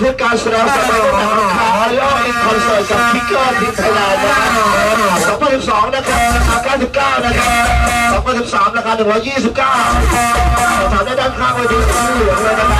ทึกการแสดงสมัยตั้งแต่ราคาออยอินคอนเสิร์ตกับพิกเกอร์ทีมไทยแลนด์นะครับ2012 นะครับราคา99 นะครับ2013 ราคา129 ถามได้ด้านข้างเวทีสีเหลืองเลยนะครับ